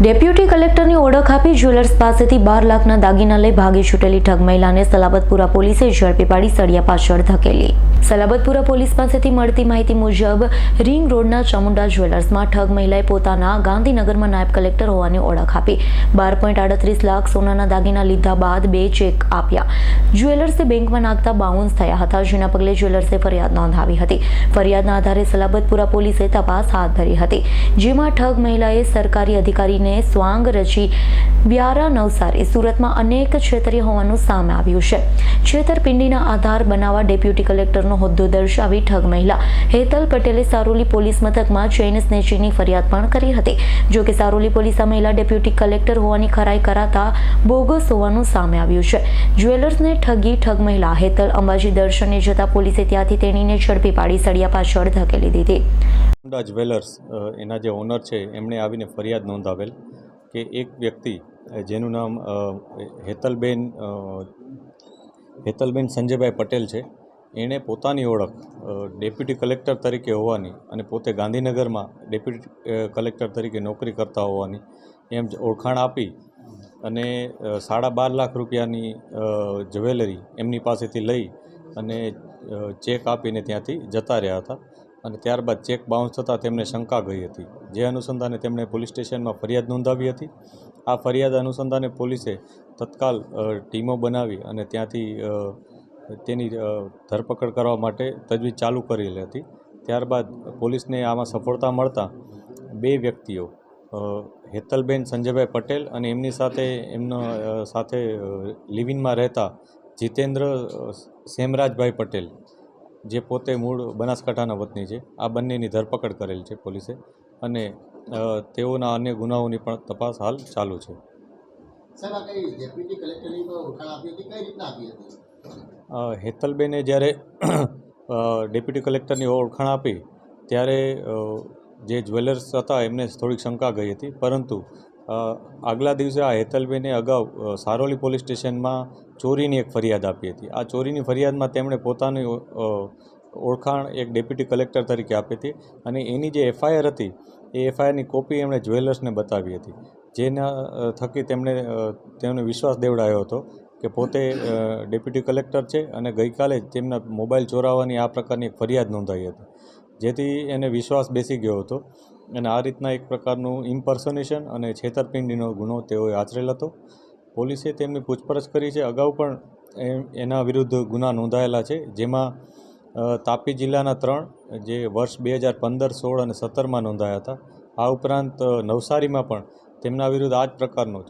Deputy કલેક્ટરની ઓળખ આપી jewellers પાસેથી બાર લાખના દાગીના લઈ ભાગી છૂટેલી ઠગ મહિલાને સલાબતપુરા પોલીસે ઝડપી પાડી સળિયા પાછળ ધકેલી. સલાબતપુરા પોલીસ પાસેથી મળતી માહિતી મુજબ, રિંગ રોડના ચામુંડા જ્વેલર્સમાં ઠગ મહિલાએ પોતાના ગાંધીનગરમાં નાયબ કલેક્ટર હોવાની ઓળખ આપી. બાર પોઈન્ટ આડત્રીસ લાખ સોનાના દાગીના લીધા બાદ બે ચેક આપ્યા. જ્વેલર્સે બેંકમાં નાખતા બાઉન્સ થયા હતા, જેના પગલે જ્વેલર્સે ફરિયાદ નોંધાવી હતી. ફરિયાદના આધારે સલાબતપુરા પોલીસે તપાસ હાથ ધરી હતી, જેમાં ઠગ મહિલાએ સરકારી અધિકારીને સ્વાંગ રચી વ્યારા નવસારી સુરતમાં અનેક છેતરી હોવાનું સામે આવ્યું છે. છેતરપિંડીના આધાર બનાવવા ડેપ્યુટી કલેક્ટરનો હોદ્દો દર્શાવી ઠગ મહિલા. હેતલ પટેલે સારોલી પોલીસ મથકમાં ચેઇન સ્નેચિંગની ફરિયાદ પણ કરી હતી. જો કે સારોલી પોલીસ આ મહિલા ડેપ્યુટી કલેક્ટર હોવાની ખરાઈ કરાતા બોગસ હોવાનું સામે આવ્યું છે. જ્વેલર્સને ઠગી ઠગ મહિલા હેતલ અંબાજી દર્શને જતા પોલીસે ત્યાંથી તેણીને ઝડપી પાડી સળિયા પાછળ ધકેલી દીધી. હોન્ડા જ્વેલર્સ એના જે ઓનર છે, એમણે આવીને ફરિયાદ નોંધાવેલ કે એક વ્યક્તિ જેનું નામ હેતલબેન હેતલબેન સંજયભાઈ પટેલ છે, એણે પોતાની ઓળખ ડેપ્યુટી કલેક્ટર તરીકે હોવાની અને પોતે ગાંધીનગરમાં ડેપ્યુટી કલેક્ટર તરીકે નોકરી કરતા હોવાની એમ જ ઓળખાણ આપી અને સાડા બાર લાખ રૂપિયાની જ્વેલરી એમની પાસેથી લઈ અને ચેક આપીને ત્યાંથી જતા રહ્યા હતા. અને ત્યારબાદ ચેક બાઉન્સ થતાં તેમને શંકા ગઈ હતી. જે અનુસંધાને તેમણે પોલીસ સ્ટેશનમાં ફરિયાદ નોંધાવી હતી. આ ફરિયાદ અનુસંધાને પોલીસે તત્કાલ ટીમો બનાવી અને ત્યાંથી તેની ધરપકડ કરવા માટે તજવીજ ચાલુ કરેલી હતી. ત્યારબાદ પોલીસને આમાં સફળતા મળતા બે વ્યક્તિઓ હેતલબેન સંજયભાઈ પટેલ અને એમની સાથે, એમનો સાથે લિવિનમાં રહેતા જીતેન્દ્ર સેમરાજભાઈ પટેલ. જે પોતે મૂળ બનાસકાંઠાના વતની છે આ બંનેની ધરપકડ કરેલ છે પોલીસે અને તેઓના અન્ય ગુનાઓની પણ તપાસ હાલ ચાલુ છે. હેતલબેને જ્યારે ડેપ્યુટી કલેક્ટરની ઓળખાણ આપી ત્યારે જે જ્વેલર્સ હતા એમને થોડીક શંકા ગઈ હતી પરંતુ આગલા દિવસે આ હેતલબેને અગાઉ સારોલી પોલીસ સ્ટેશનમાં ચોરીની એક ફરિયાદ આપી હતી. આ ચોરીની ફરિયાદમાં તેમણે પોતાની ઓળખાણ એક ડેપ્યુટી કલેક્ટર તરીકે આપી હતી અને એની જે એફઆઈઆર હતી, એ એફઆઈઆરની કોપી એમણે જ્વેલર્સને બતાવી હતી. જેના થકી તેમણે તેમને વિશ્વાસ દેવડાયો હતો કે પોતે ડેપ્યુટી કલેક્ટર છે અને ગઈકાલે તેમના મોબાઈલ ચોરાવવાની આ પ્રકારની એક ફરિયાદ નોંધાઈ હતી. જેથી એને વિશ્વાસ બેસી ગયો હતો. અને આ રીતના એક પ્રકારનું ઇમ્પર્સોનેશન અને છેતરપિંડીનો ગુનો તેઓએ આચરેલ હતો. પોલીસે તેમની પૂછપરછ કરી છે. અગાઉ પણ એના વિરુદ્ધ ગુના નોંધાયેલા છે. જેમાં તાપી જિલ્લાના ત્રણ, જે વર્ષ બે હજાર પંદર, સોળ અને સત્તરમાં નોંધાયા હતા. આ ઉપરાંત નવસારીમાં પણ તેમના વિરુદ્ધ આ જ પ્રકારનો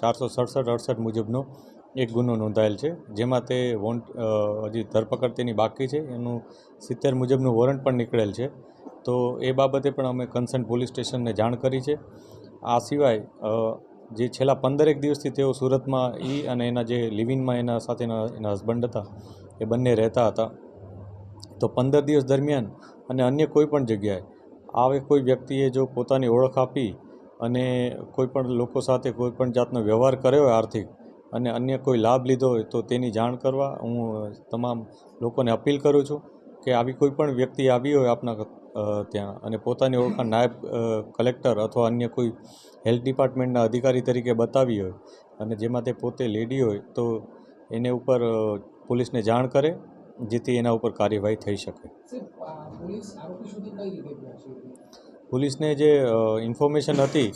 ચારસો સડસઠ, અડસઠ મુજબનો એક ગુનો નોંધાયેલ છે, જેમાં તે વોન્ટ હજી ધરપકડ તેની બાકી છે. એનું સિત્તેર મુજબનું વોરંટ પણ નીકળેલ છે. તો એ બાબતે પણ અમે કન્સર્ન પોલીસ સ્ટેશનને જાણ કરી છે. આ સિવાય જે છેલ્લા પંદરેક દિવસથી તેઓ સુરતમાં ઈ અને એના જે લિવિંગમાં એના સાથેના એના હસબન્ડ હતા, એ બંને રહેતા હતા. તો પંદર દિવસ દરમિયાન અને અન્ય કોઈ પણ જગ્યાએ, આવે કોઈ વ્યક્તિએ જો પોતાની ઓળખ આપી અને કોઈ પણ લોકો સાથે કોઈ પણ જાતનો વ્યવહાર કર્યો હોય આર્થિક અને અન્ય કોઈ લાભ લીધો હોય તો તેની જાણ કરવા હું તમામ લોકોને અપીલ કરું છું કે આવી કોઈ પણ વ્યક્તિ આવી હોય આપના ત્યાં અને પોતાની ઓળખાણ નાયબ કલેક્ટર અથવા અન્ય કોઈ હેલ્થ ડિપાર્ટમેન્ટના અધિકારી તરીકે બતાવી હોય અને જેમાં તે પોતે લેડી હોય તો એને ઉપર પોલીસને જાણ કરે જેથી એના ઉપર કાર્યવાહી થઈ શકે. પોલીસને જે ઇન્ફોર્મેશન હતી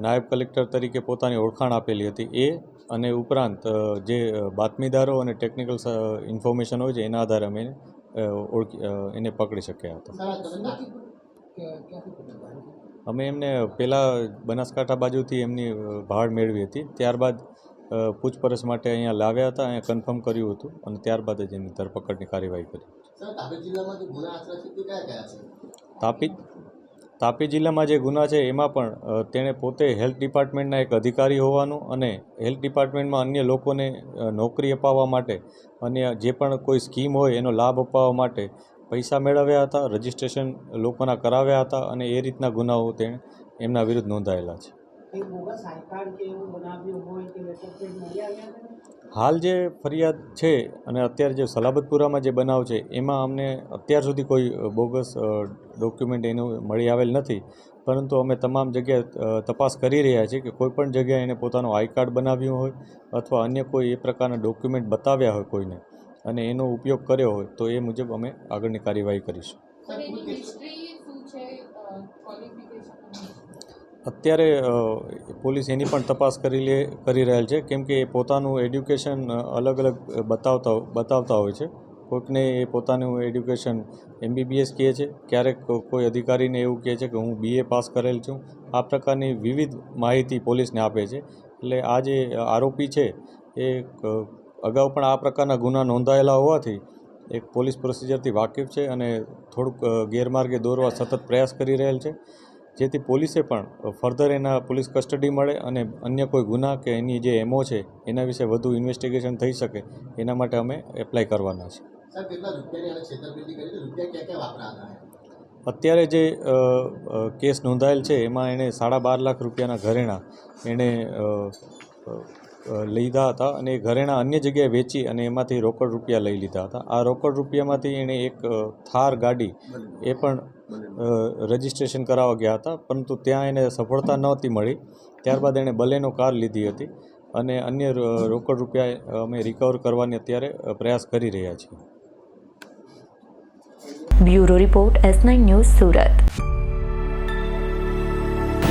નાયબ કલેક્ટર તરીકે પોતાની ઓળખાણ આપેલી હતી એ અને ઉપરાંત જે બાતમીદારો અને ટેકનિકલ ઇન્ફોર્મેશન હોય છે એના આધારે અમે ઓળખી એને પકડી શક્યા હતા. અમે એમને પહેલાં બનાસકાંઠા બાજુથી એમની ભાડ મેળવી હતી. ત્યારબાદ પૂછપરછ માટે અહીંયા લાવ્યા હતા અહીંયા કન્ફર્મ કર્યું હતું અને ત્યારબાદ જ એની ધરપકડની કાર્યવાહી કરી. તાપી? તાપી જિલ્લામાં જે ગુના છે, એમાં પણ તેણે પોતે હેલ્થ ડિપાર્ટમેન્ટના એક અધિકારી હોવાનું અને હેલ્થ ડિપાર્ટમેન્ટમાં અન્ય લોકોને નોકરી અપાવવા માટે અને જે પણ કોઈ સ્કીમ હોય, એનો લાભ અપાવવા માટે પૈસા મેળવ્યા હતા, રજિસ્ટ્રેશન લોકોના કરાવ્યા હતા અને એ રીતના ગુનાઓ તેણે એમના વિરુદ્ધ નોંધાયેલા છે. કંઈ બોગસ આઈ કાર્ડ કે એવું બનાવ્યું હોય કે લેટર મળી આવ્યા. હાલ જે ફરિયાદ છે અને અત્યારે જે સલાબતપુરામાં જે બનાવ છે એમાં અમને અત્યાર સુધી કોઈ બોગસ ડોક્યુમેન્ટ એનું મળી આવેલ નથી. પરંતુ અમે તમામ જગ્યાએ તપાસ કરી રહ્યા છીએ કે કોઈપણ જગ્યાએ એને પોતાનું આઈ કાર્ડ બનાવ્યું હોય અથવા અન્ય કોઈ એ પ્રકારના ડોક્યુમેન્ટ બતાવ્યા હોય કોઈને અને એનો ઉપયોગ કર્યો હોય તો એ મુજબ અમે આગળની કાર્યવાહી કરીશું. અત્યારે પોલીસ એની પણ તપાસ કરી લે, કરી રહેલ છે. કેમ કે એ પોતાનું એડ્યુકેશન અલગ અલગ બતાવતા બતાવતા હોય છે. કોઈકને એ પોતાનું એડ્યુકેશન એમબીબીએસ કહે છે. ક્યારેક કોઈ અધિકારીને એવું કહે છે કે હું બીએ પાસ કરેલ છું. આ પ્રકારની વિવિધ માહિતી પોલીસને આપે છે. એટલે આ જે આરોપી છે, એ અગાઉ પણ આ પ્રકારના ગુના નોંધાયેલા હોવાથી એક પોલીસ પ્રોસિજરથી વાકેફ છે અને થોડુંક ગેરમાર્ગે દોરવા સતત પ્રયાસ કરી રહેલ છે. જેથી પોલીસે પણ ફર્ધર એના પોલીસ કસ્ટડી મળે અને અન્ય કોઈ ગુના કે એની જે એમઓ છે એના વિશે વધુ ઇન્વેસ્ટિગેશન થઈ શકે એના માટે અમે એપ્લાય કરવાના છે? અત્યારે જે કેસ નોંધાયેલ છે એમાં એણે સાડા બાર લાખ રૂપિયાના ઘરેણાં એણે લીધા હતા અને ઘરેણાં અન્ય જગ્યાએ વેચી અને એમાંથી રોકડ રૂપિયા લઈ લીધા હતા. આ રોકડ રૂપિયામાંથી એણે એક થાર ગાડી એ પણ રજિસ્ટ્રેશન કરાવવા ગયા હતા, પરંતુ ત્યાં એને સફળતા નહોતી મળી. ત્યારબાદ એણે બલેનો કાર લીધી હતી અને અન્ય રોકડ રૂપિયા અમે રિકવર કરવાની અત્યારે પ્રયાસ કરી રહ્યા છીએ. Bureau report S nine news Surat.